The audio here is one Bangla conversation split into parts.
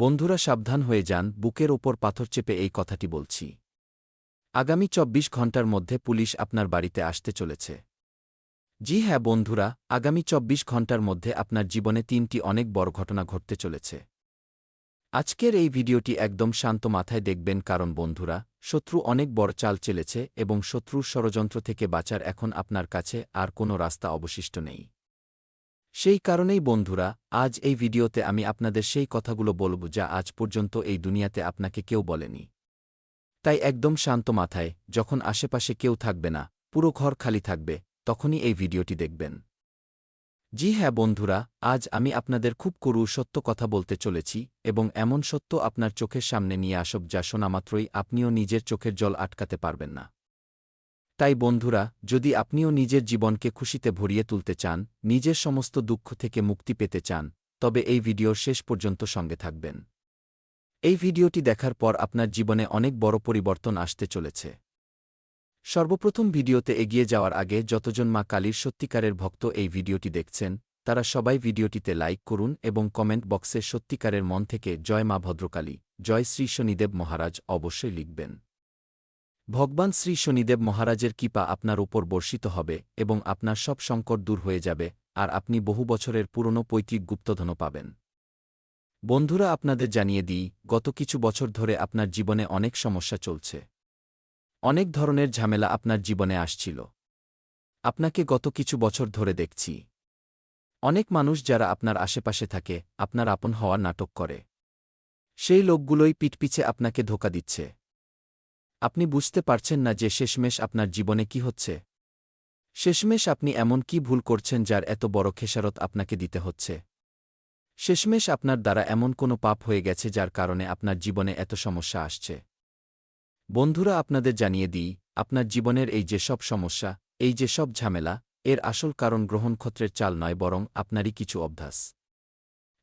বন্ধুরা সাবধান হয়ে যান, বুকের ওপর পাথর চেপে এই কথাটি বলছি। আগামী চব্বিশ ঘণ্টার মধ্যে পুলিশ আপনার বাড়িতে আসতে চলেছে। জি হ্যাঁ বন্ধুরা, আগামী চব্বিশ ঘণ্টার মধ্যে আপনার জীবনে তিনটি অনেক বড় ঘটনা ঘটতে চলেছে। আজকের এই ভিডিওটি একদম শান্ত মাথায় দেখবেন কারণ বন্ধুরা, শত্রু অনেক বড় চাল চেলেছে এবং শত্রুর ষড়যন্ত্র থেকে বাঁচার এখন আপনার কাছে আর কোনো রাস্তা অবশিষ্ট নেই। সেই কারণেই বন্ধুরা, আজ এই ভিডিওতে আমি আপনাদের সেই কথাগুলো বলব যা আজ পর্যন্ত এই দুনিয়াতে আপনাকে কেউ বলেনি। তাই একদম শান্ত মাথায়, যখন আশেপাশে কেউ থাকবে না, পুরো ঘর খালি থাকবে, তখনই এই ভিডিওটি দেখবেন। জি হ্যাঁ বন্ধুরা, আজ আমি আপনাদের খুব করু সত্য কথা বলতে চলেছি এবং এমন সত্য আপনার চোখের সামনে নিয়ে আসব যা শোনামাত্রই আপনিও নিজের চোখের জল আটকাতে পারবেন না। তাই বন্ধুরা, যদি আপনিও নিজের জীবনকে খুশিতে ভরিয়ে তুলতে চান, নিজের সমস্ত দুঃখ থেকে মুক্তি পেতে চান, তবে এই ভিডিওর শেষ পর্যন্ত সঙ্গে থাকবেন। এই ভিডিওটি দেখার পর আপনার জীবনে অনেক বড় পরিবর্তন আসতে চলেছে। সর্বপ্রথম ভিডিওতে এগিয়ে যাওয়ার আগে যতজন মা কালীর সত্যিকারের ভক্ত এই ভিডিওটি দেখছেন, তারা সবাই ভিডিওটিতে লাইক করুন এবং কমেন্ট বক্সে সত্যিকারের মন থেকে জয় মা ভদ্রকালী, জয় শ্রী শনিদেব মহারাজ অবশ্যই লিখবেন। ভগবান শ্রী শনিদেব মহারাজের কৃপা আপনার উপর বর্ষিত হবে এবং আপনার সব সংকট দূর হয়ে যাবে, আর আপনি বহু বছরের পুরনো পৈতৃক গুপ্তধন পাবেন। বন্ধুরা, আপনাদের জানিয়ে দিই, গত কিছু বছর ধরে আপনার জীবনে অনেক সমস্যা চলছে। অনেক ধরনের ঝামেলা আপনার জীবনে আসছিল। আপনাকে গত কিছু বছর ধরে দেখছি। অনেক মানুষ যারা আপনার আশেপাশে থাকে, আপনার আপন হওয়ার নাটক করে। সেই লোকগুলোই পিঠপিছে আপনাকে ধোকা দিচ্ছে। আপনি বুঝতে পারছেন না যে শেষমেশ আপনার জীবনে কি হচ্ছে। শেষমেশ আপনি এমন কি ভুল করছেন যার এত বড় খেসারত আপনাকে দিতে হচ্ছে। শেষমেশ আপনার দ্বারা এমন কোনো পাপ হয়ে গেছে যার কারণে আপনার জীবনে এত সমস্যা আসছে। বন্ধুরা, আপনাদের জানিয়ে দিই, আপনার জীবনের এই যে সব সমস্যা, এই যে সব ঝামেলা, এর আসল কারণ গ্রহণক্ষত্রের চাল নয়, বরং আপনারই কিছু অভ্যাস।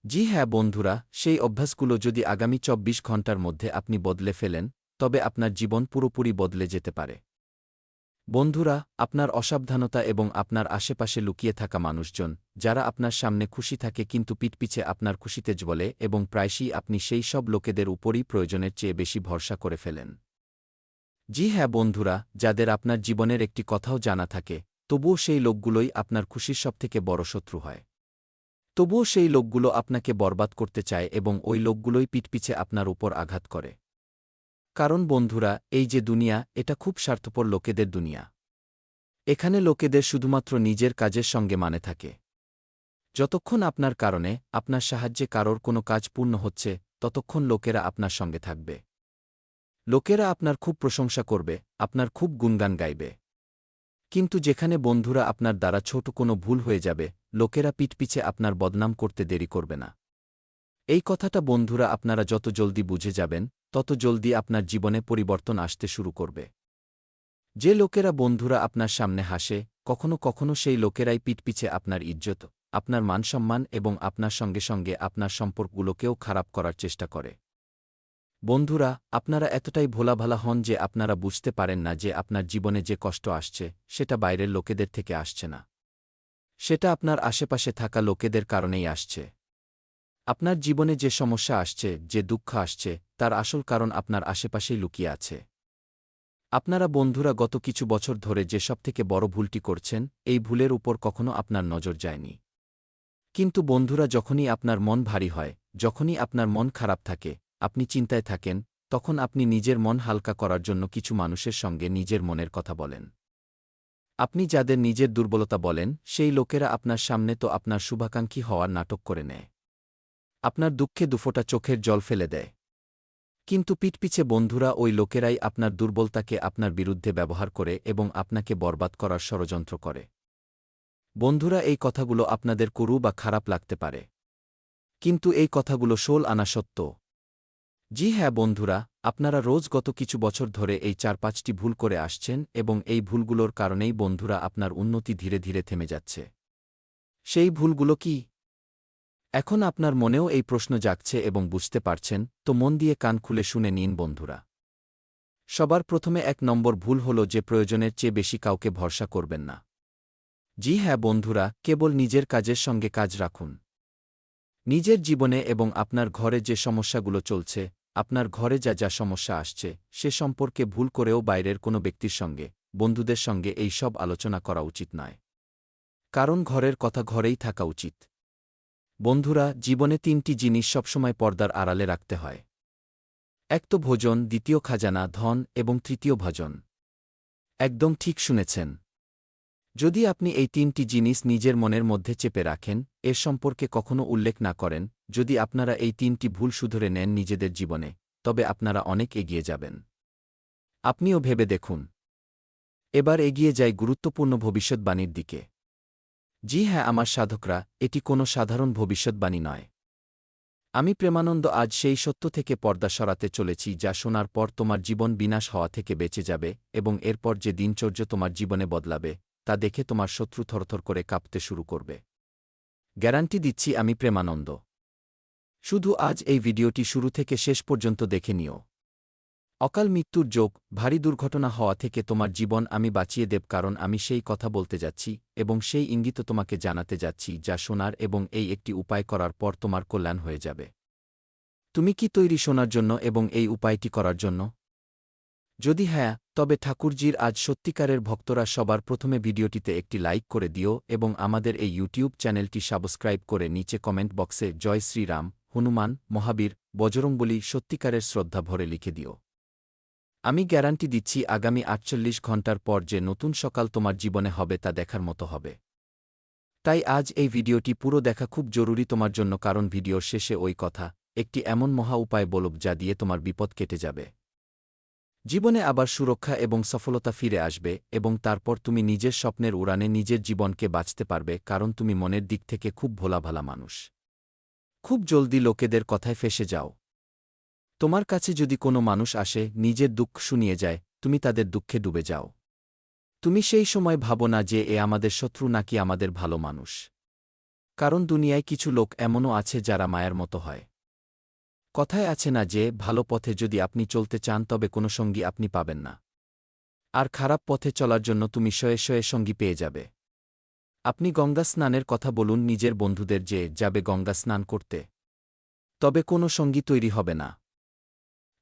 জি হ্যাঁ বন্ধুরা, সেই অভ্যাসগুলো যদি আগামী চব্বিশ ঘণ্টার মধ্যে আপনি বদলে ফেলেন তবে আপনার জীবন পুরোপুরি বদলে যেতে পারে। বন্ধুরা, আপনার অসাবধানতা এবং আপনার আশেপাশে লুকিয়ে থাকা মানুষজন, যারা আপনার সামনে খুশি থাকে কিন্তু পিটপিছে আপনার খুশিতে বলে এবং প্রায়শই আপনি সেই সব লোকেদের উপরই প্রয়োজনের চেয়ে বেশি ভরসা করে ফেলেন। জি হ্যাঁ বন্ধুরা, যাদের আপনার জীবনের একটি কথাও জানা থাকে, তবুও সেই লোকগুলোই আপনার খুশির সবথেকে বড় শত্রু হয়। তবুও সেই লোকগুলো আপনাকে বরবাদ করতে চায় এবং ওই লোকগুলোই পিটপিছে আপনার উপর আঘাত করে। কারণ বন্ধুরা, এই যে দুনিয়া, এটা খুব স্বার্থপর লোকেদের দুনিয়া। এখানে লোকেদের শুধুমাত্র নিজের কাজের সঙ্গে মানে থাকে। যতক্ষণ আপনার কারণে, আপনার সাহায্যে কারোর কোনো কাজ পূর্ণ হচ্ছে, ততক্ষণ লোকেরা আপনার সঙ্গে থাকবে। লোকেরা আপনার খুব প্রশংসা করবে, আপনার খুব গুণগান গাইবে। কিন্তু যেখানে বন্ধুরা আপনার দ্বারা ছোট কোনো ভুল হয়ে যাবে, লোকেরা পিঠপিছে আপনার বদনাম করতে দেরি করবে না। এই কথাটা বন্ধুরা আপনারা যত জলদি বুঝে যাবেন তত জলদি আপনার জীবনে পরিবর্তন আসতে শুরু করবে। যে লোকেরা বন্ধুরা আপনার সামনে হাসে, কখনো কখনো সেই লোকেরাই পিঠপিছে আপনার ইজ্জত, আপনার মানসম্মান এবং আপনার সঙ্গে সঙ্গে আপনার সম্পর্কগুলোকেও খারাপ করার চেষ্টা করে। বন্ধুরা, আপনারা এতটাই ভোলাভালা হন যে আপনারা বুঝতে পারেন না যে আপনার জীবনে যে কষ্ট আসছে, সেটা বাইরের লোকেদের থেকে আসছে না। সেটা আপনার আশেপাশে থাকা লোকেদের কারণেই আসছে। আপনার জীবনে যে সমস্যা আসছে, যে দুঃখ আসছে তার আসল কারণ আপনার আশেপাশেই লুকিয়ে আছে। আপনারা বন্ধুরা গত কিছু বছর ধরে যে সবথেকে বড় ভুলটি করছেন, এই ভুলের উপর কখনো আপনার নজর যায়নি। কিন্তু বন্ধুরা যখনই আপনার মন ভারী হয়, যখনই আপনার মন খারাপ থাকে, আপনি চিন্তায় থাকেন, তখন আপনি নিজের মন হালকা করার জন্য কিছু মানুষের সঙ্গে নিজের মনের কথা বলেন। আপনি যাদের নিজের দুর্বলতা বলেন, সেই লোকেরা আপনার সামনে তো আপনার শুভাকাঙ্ক্ষী হওয়ার নাটক করে নেয়। আপনার দুঃখে দুফোটা চোখের জল ফেলে দেয়। কিন্তু পিঠপিছে বন্ধুরা ওই লোকেরাই আপনার দুর্বলতাকে আপনার বিরুদ্ধে ব্যবহার করে এবং আপনাকে বরবাদ করার ষড়যন্ত্র করে। বন্ধুরা, এই কথাগুলো আপনাদের করু বা খারাপ লাগতে পারে। কিন্তু এই কথাগুলো শোল আনা সত্য। জি হ্যাঁ বন্ধুরা, আপনারা রোজ গত কিছু বছর ধরে এই চার পাঁচটি ভুল করে আসছেন এবং এই ভুলগুলোর কারণেই বন্ধুরা আপনার উন্নতি ধীরে ধীরে থেমে যাচ্ছে। সেই ভুলগুলো কি? এখন আপনার মনেও এই প্রশ্ন জাগছে এবং বুঝতে পারছেন, তো মন দিয়ে কান খুলে শুনে নিন বন্ধুরা। সবার প্রথমে এক নম্বর ভুল হল যে প্রয়োজনের চেয়ে বেশি কাউকে ভরসা করবেন না। জি হ্যাঁ বন্ধুরা, কেবল নিজের কাজের সঙ্গে কাজ রাখুন। নিজের জীবনে এবং আপনার ঘরে যে সমস্যাগুলো চলছে, আপনার ঘরে যা যা সমস্যা আসছে, সে সম্পর্কে ভুল করেও বাইরের কোনো ব্যক্তির সঙ্গে, বন্ধুদের সঙ্গে এই সব আলোচনা করা উচিত নয়। কারণ ঘরের কথা ঘরেই থাকা উচিত। বন্ধুরা, জীবনে তিনটি জিনিস সবসময় পর্দার আড়ালে রাখতে হয়। এক তো ভোজন, দ্বিতীয় খাজানা, ধন, এবং তৃতীয় ভজন। একদম ঠিক শুনেছেন। যদি আপনি এই তিনটি জিনিস নিজের মনের মধ্যে চেপে রাখেন, এর সম্পর্কে কখনো উল্লেখ না করেন, যদি আপনারা এই তিনটি ভুল শুধরে নেন নিজেদের জীবনে, তবে আপনারা অনেক এগিয়ে যাবেন। আপনিও ভেবে দেখুন। এবার এগিয়ে যাই গুরুত্বপূর্ণ ভবিষ্যৎবাণীর দিকে। জি হ্যাঁ আমার সাধকরা, এটি কোনো সাধারণ ভবিষ্যৎবাণী নয়। আমি প্রেমানন্দ আজ সেই সত্য থেকে পর্দা সরাতে চলেছি যা শোনার পর তোমার জীবন বিনাশ হওয়া থেকে বেঁচে যাবে এবং এরপর যে দিনচর্য তোমার জীবনে বদলাবে, তা দেখে তোমার শত্রু থরথর করে কাঁপতে শুরু করবে। গ্যারান্টি দিচ্ছি আমি প্রেমানন্দ। শুধু আজ এই ভিডিওটি শুরু থেকে শেষ পর্যন্ত দেখে নিও। অকাল মৃত্যুর যোগ, ভারী দুর্ঘটনা হওয়া থেকে তোমার জীবন আমি বাঁচিয়ে দেব কারণ আমি সেই কথা বলতে যাচ্ছি এবং সেই ইঙ্গিত তোমাকে জানাতে যাচ্ছি যা শোনার এবং এই একটি উপায় করার পর তোমার কল্যাণ হয়ে যাবে। তুমি কি তৈরি শোনার জন্য এবং এই উপায়টি করার জন্য? যদি হ্যাঁ তবে ঠাকুরজির আজ সত্যিকারের ভক্তরা সবার প্রথমে ভিডিওটিতে একটি লাইক করে দিও এবং আমাদের এই ইউটিউব চ্যানেলটি সাবস্ক্রাইব করে নিচে কমেন্ট বক্সে জয় শ্রীরাম, হনুমান, মহাবীর, বজরংবলী সত্যিকারের শ্রদ্ধা ভরে লিখে দিও। আমি গ্যারান্টি দিচ্ছি আগামী আটচল্লিশ ঘণ্টার পর যে নতুন সকাল তোমার জীবনে হবে তা দেখার মতো হবে। তাই আজ এই ভিডিওটি পুরো দেখা খুব জরুরি তোমার জন্য কারণ ভিডিওর শেষে ওই কথা, একটি এমন মহা উপায় বলব যা দিয়ে তোমার বিপদ কেটে যাবে। জীবনে আবার সুরক্ষা এবং সফলতা ফিরে আসবে এবং তারপর তুমি নিজের স্বপ্নের উড়ানে নিজের জীবনকে বাঁচতে পারবে কারণ তুমি মনের দিক থেকে খুব ভোলাভালা মানুষ। খুব জলদি লোকেদের কথায় ফেসে যাও। তোমার কাছে যদি কোনো মানুষ আসে, নিজের দুঃখ শুনিয়ে যায়, তুমি তাদের দুঃখে ডুবে যাও। তুমি সেই সময় ভাবো না যে এ আমাদের শত্রু নাকি আমাদের ভালো মানুষ। কারণ দুনিয়ায় কিছু লোক এমনও আছে যারা মায়ের মতো হয়। কথায় আছে না যে, ভালো পথে যদি আপনি চলতে চান, তবে কোনো সঙ্গী আপনি পাবেন না। আর খারাপ পথে চলার জন্য তুমি শয়ে শয়ে সঙ্গী পেয়ে যাবে। আপনি গঙ্গা স্নানের কথা বলুন, নিজের বন্ধুদের যে, যাবে গঙ্গা স্নান করতে। তবে কোনো সঙ্গী তৈরি হবে না।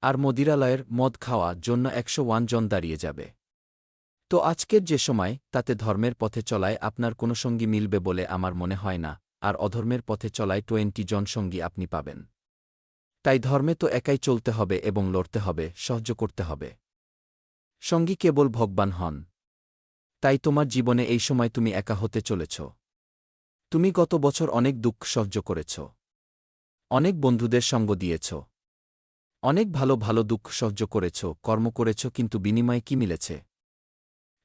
আর মদিরালয়ের মদ খাওয়া জন্য একশো ওয়ান জন দাঁড়িয়ে যাবে। তো আজকের যে সময়, তাতে ধর্মের পথে চলায় আপনার কোনো সঙ্গী মিলবে বলে আমার মনে হয় না, আর অধর্মের পথে চলায় টোয়েন্টি জন সঙ্গী আপনি পাবেন। তাই ধর্মে তো একাই চলতে হবে এবং লড়তে হবে, সহ্য করতে হবে। সঙ্গী কেবল ভগবান হন। তাই তোমার জীবনে এই সময় তুমি একা হতে চলেছ। তুমি গত বছর অনেক দুঃখ সহ্য করেছ। অনেক বন্ধুদের সঙ্গ দিয়েছ। অনেক ভালো ভালো দুঃখ সহ্য করেছ, কর্ম করেছ, কিন্তু বিনিময়ে কি মিলেছে?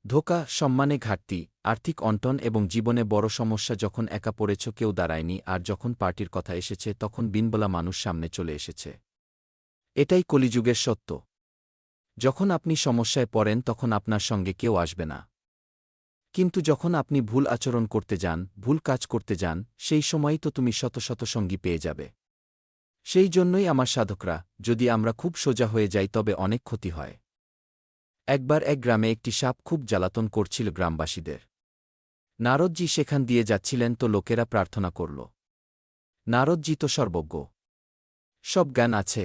ধোকা, সম্মানে ঘাটতি, আর্থিক অন্টন এবং জীবনে বড় সমস্যা যখন একা পড়েছ, কেউ দাঁড়ায়নি, আর যখন পার্টির কথা এসেছে, তখন বিনবলা মানুষ সামনে চলে এসেছে। এটাই কলিযুগের সত্য। যখন আপনি সমস্যায় পড়েন, তখন আপনার সঙ্গে কেউ আসবে না। কিন্তু যখন আপনি ভুল আচরণ করতে যান, ভুল কাজ করতে যান, সেই সময়ই তো তুমি শত শত সঙ্গী পেয়ে যাবে। সেই জন্যই আমার সাধকরা, যদি আমরা খুব সোজা হয়ে যাই তবে অনেক ক্ষতি হয়। একবার এক গ্রামে একটি সাপ খুব জ্বালাতন করছিল গ্রামবাসীদের। নারদজি সেখান দিয়ে যাচ্ছিলেন তো লোকেরা প্রার্থনা করল। নারদজি তো সর্বজ্ঞ। সব জ্ঞান আছে।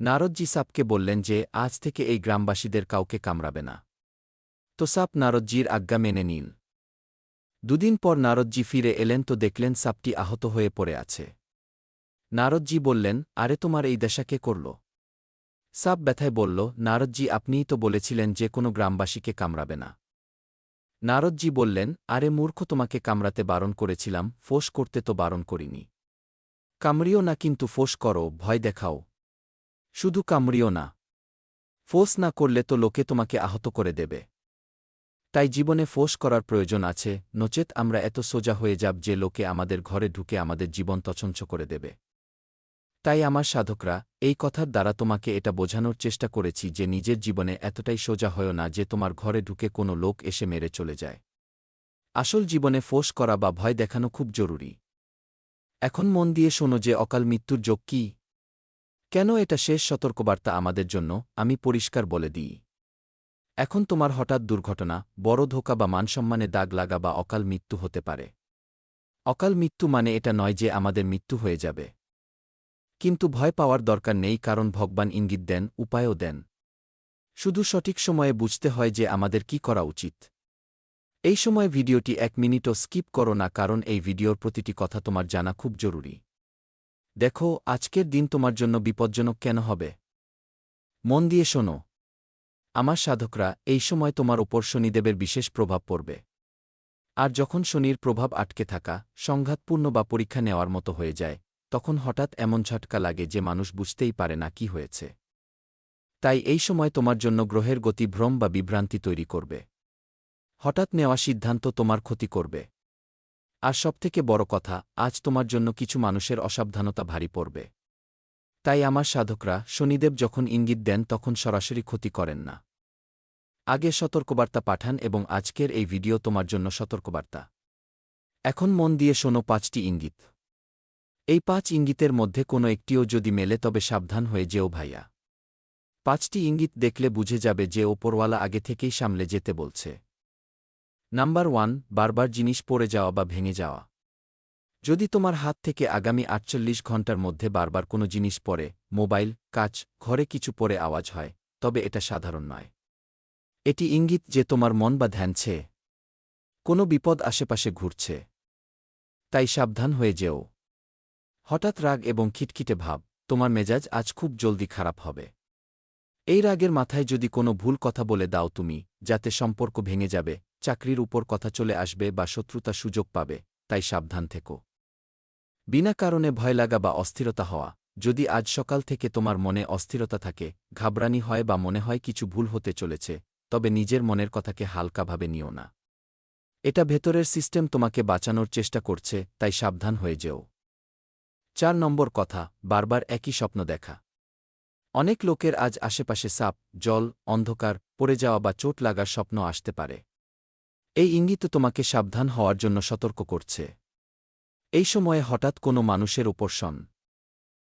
নারদজি সাপকে বললেন যে, আজ থেকে এই গ্রামবাসীদের কাউকে কামড়াবে না। তো সাপ নারদজির আজ্ঞা মেনে নিন। দুদিন পর নারদজি ফিরে এলেন তো দেখলেন সাপটি আহত হয়ে পড়ে আছে। নারদজি বললেন, আরে তোমার এই দশাকে করল? সাপ ব্যথায় বলল, নারদজি, আপনিই তো বলেছিলেন যে কোনো গ্রামবাসীকে কামড়াবে না। নারদজি বললেন, আরে মূর্খ, তোমাকে কামড়াতে বারণ করেছিলাম, ফোঁস করতে তো বারণ করিনি। কামড়িও না, কিন্তু ফোঁস করো, ভয় দেখাও। শুধু কামড়িও না, ফোঁস না করলে তো লোকে তোমাকে আহত করে দেবে। তাই জীবনে ফোঁস করার প্রয়োজন আছে, নচেত আমরা এত সোজা হয়ে যাব যে লোকে আমাদের ঘরে ঢুকে আমাদের জীবন তছঞ্ছ করে দেবে। তাই আমার সাধকরা, এই কথার দ্বারা তোমাকে এটা বোঝানোর চেষ্টা করেছি যে নিজের জীবনে এতটাই সোজা হয় না যে তোমার ঘরে ঢুকে কোনো লোক এসে মেরে চলে যায়। আসল জীবনে ফোঁস করা বা ভয় দেখানো খুব জরুরি। এখন মন দিয়ে শোনো যে অকাল মৃত্যুর যোগ কি। কেন এটা শেষ সতর্কবার্তা আমাদের জন্য, আমি পরিষ্কার বলে দিই। এখন তোমার হঠাৎ দুর্ঘটনা, বড় ধোকা বা মানসম্মানে দাগ লাগা বা অকাল মৃত্যু হতে পারে। অকাল মৃত্যু মানে এটা নয় যে আমাদের মৃত্যু হয়ে যাবে। কিন্তু ভয় পাওয়ার দরকার নেই কারণ ভগবান ইঙ্গিত দেন, উপায়ও দেন। শুধু সঠিক সময়ে বুঝতে হয় যে আমাদের কি করা উচিত। এই সময় ভিডিওটি এক মিনিটও স্কিপ করো না কারণ এই ভিডিওর প্রতিটি কথা তোমার জানা খুব জরুরি। দেখো, আজকের দিন তোমার জন্য বিপজ্জনক কেন হবে? মন দিয়ে শোনো। আমার সাধকরা, এই সময় তোমার ওপর শনিদেবের বিশেষ প্রভাব পড়বে। আর যখন শনির প্রভাব আটকে থাকা, সংঘাতপূর্ণ বা পরীক্ষা নেওয়ার মতো হয়ে যায় তখন হঠাৎ এমন ঝটকা লাগে যে মানুষ বুঝতেই পারে না কি হয়েছে। তাই এই সময় তোমার জন্য গ্রহের গতি ভ্রম বা বিভ্রান্তি তৈরি করবে। হঠাৎ নেওয়া সিদ্ধান্ত তোমার ক্ষতি করবে। আর সবথেকে বড় কথা, আজ তোমার জন্য কিছু মানুষের অসাবধানতা ভারী পড়বে। তাই আমার সাধকরা, শনিদেব যখন ইঙ্গিত দেন তখন সরাসরি ক্ষতি করেন না। আগে সতর্কবার্তা পাঠান এবং আজকের এই ভিডিও তোমার জন্য সতর্কবার্তা। এখন মন দিয়ে শোনো পাঁচটি ইঙ্গিত। এই পাঁচ ইঙ্গিতের মধ্যে কোনো একটিও যদি মেলে তবে সাবধান হয়ে যেও ভাইয়া। পাঁচটি ইঙ্গিত দেখলে বুঝে যাবে যে ওপরওয়ালা আগে থেকেই সামলে যেতে বলছে। নাম্বার ওয়ান, বারবার জিনিস পড়ে যাওয়া বা ভেঙে যাওয়া। যদি তোমার হাত থেকে আগামী আটচল্লিশ ঘণ্টার মধ্যে বারবার কোনো জিনিস পড়ে, মোবাইল কাচ ঘরে কিছু পড়ে আওয়াজ হয়, তবে এটা সাধারণ নয়। এটি ইঙ্গিত যে তোমার মন বা ধ্যানছে কোনো বিপদ আশেপাশে ঘুরছে। তাই সাবধান হয়ে যেও। হঠাৎ রাগ এবং খিটখিটে ভাব, তোমার মেজাজ আজ খুব জলদি খারাপ হবে। এই রাগের মাথায় যদি কোনো ভুল কথা বলে দাও তুমি, যাতে সম্পর্ক ভেঙে যাবে, চাকরির উপর কথা চলে আসবে বা শত্রুতা সুযোগ পাবে, তাই সাবধান থেকো। বিনা কারণে ভয় লাগা বা অস্থিরতা হওয়া, যদি আজ সকাল থেকে তোমার মনে অস্থিরতা থাকে ঘাবরানি হয় বা মনে হয় কিছু ভুল হতে চলেছে, তবে নিজের মনের কথাকে হালকাভাবে নিও না। এটা ভেতরের সিস্টেম তোমাকে বাঁচানোর চেষ্টা করছে, তাই সাবধান হয়ে যেও। চার নম্বর কথা, বারবার একই স্বপ্ন দেখা। অনেক লোকের আজ আশেপাশে সাপ, জল, অন্ধকার, পড়ে যাওয়া বা চোট লাগার স্বপ্ন আসতে পারে। এই ইঙ্গিত তোমাকে সাবধান হওয়ার জন্য সতর্ক করছে। এই সময়ে হঠাৎ কোনো মানুষের উপর শন।